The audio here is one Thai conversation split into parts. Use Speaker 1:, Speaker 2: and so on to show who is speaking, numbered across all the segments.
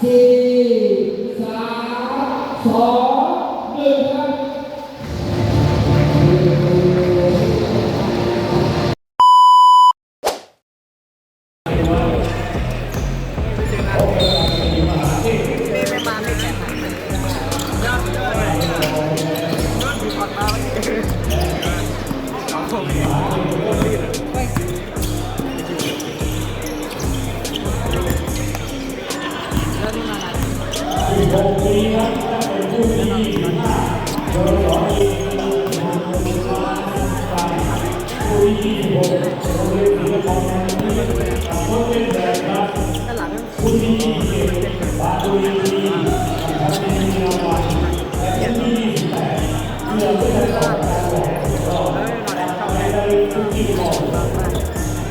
Speaker 1: que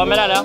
Speaker 1: ค
Speaker 2: นไม่
Speaker 3: ได้แล้ว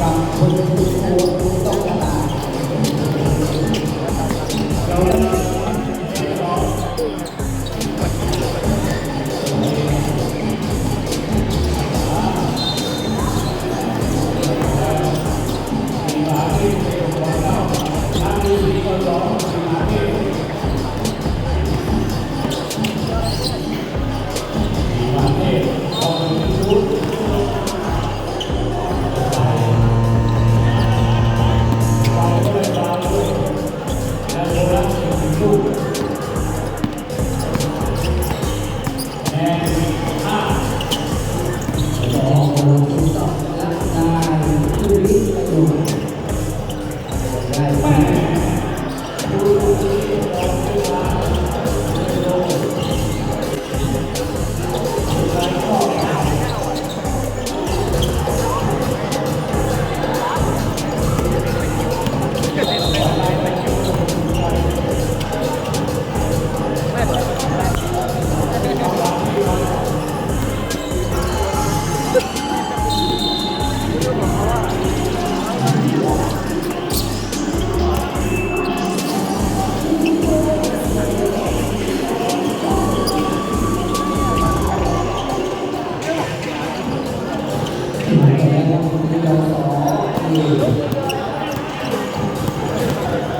Speaker 1: กับคน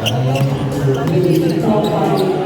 Speaker 3: Thank you.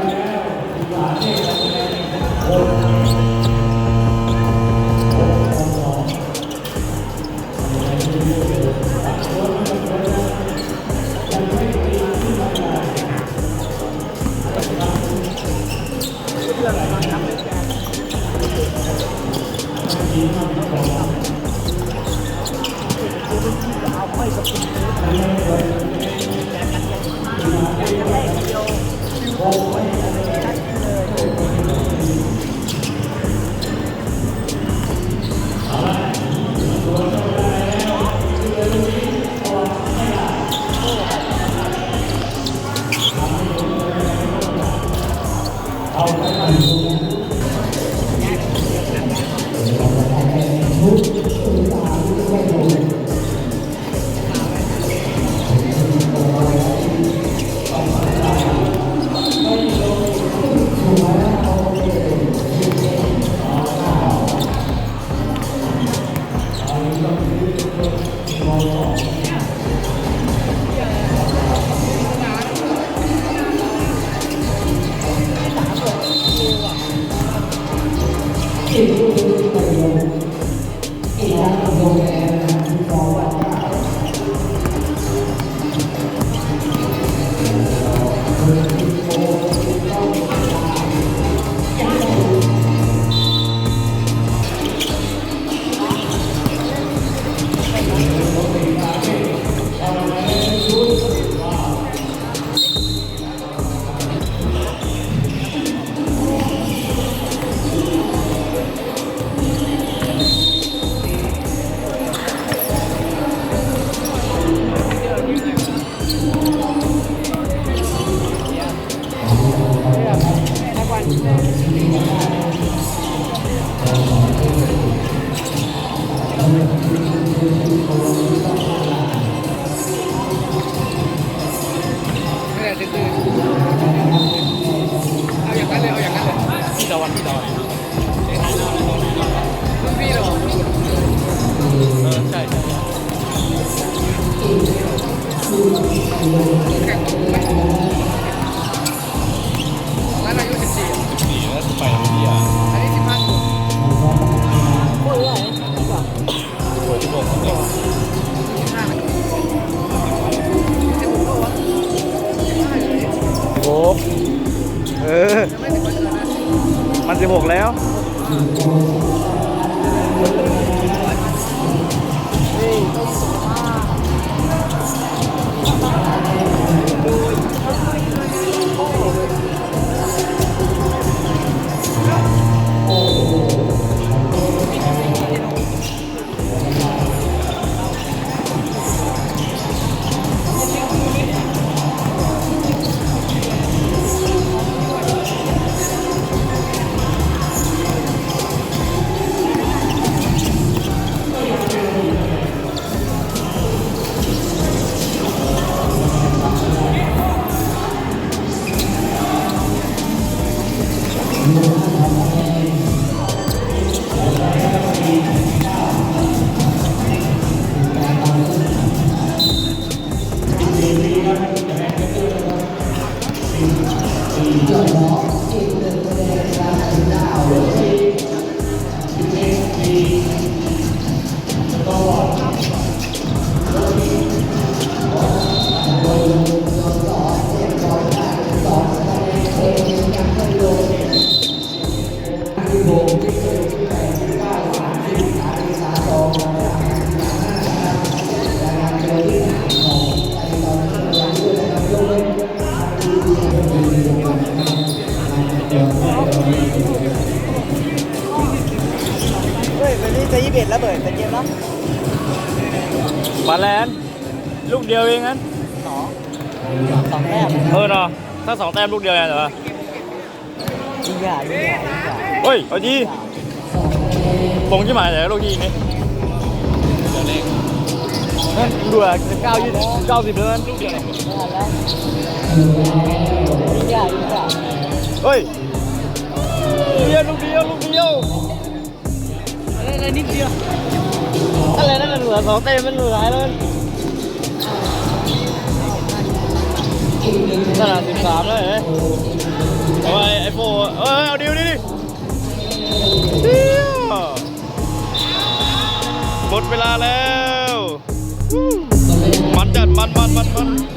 Speaker 3: โอ้ยที่บอกที่บอกโอ้เออ มันสิบหกแล้ว
Speaker 2: เฮ้ยวันนี้จะยี่สิบเอ็ดแล้วเบิดแต่เย็นแล้ว
Speaker 3: บาแลนซ์ลูกเดียวเองงั้น
Speaker 2: สองสองแต้ม
Speaker 3: เออเนาะถ้าสองแต้มลูกเดียวไงเหรอ
Speaker 2: ยิงใหญ่ยิงใหญ่ยิงใหญ่
Speaker 3: เฮ้ยเอาดีปงที่หมายไหนลูกที่นี่นั่นดูอะเก้ายี่เก้าสิบแล้วนั่นลูกเดียวเลย
Speaker 2: ยิงใหญ่ยิงใหญ่
Speaker 3: เฮ้ยลูก เดียวลูกเดียวลูกเดียว
Speaker 2: อะไรนิดเดียว
Speaker 3: อะไรนั่นน่ะเหลือสองแต้มมันเหลือหลายแล้วขนาดสิบสามแล้วเห็นไหมเอาไอ้ไอ้โฟเอ้ยเอาดิวดิดิหมดเวลาแล้ว มันจัดมันมันมันมัน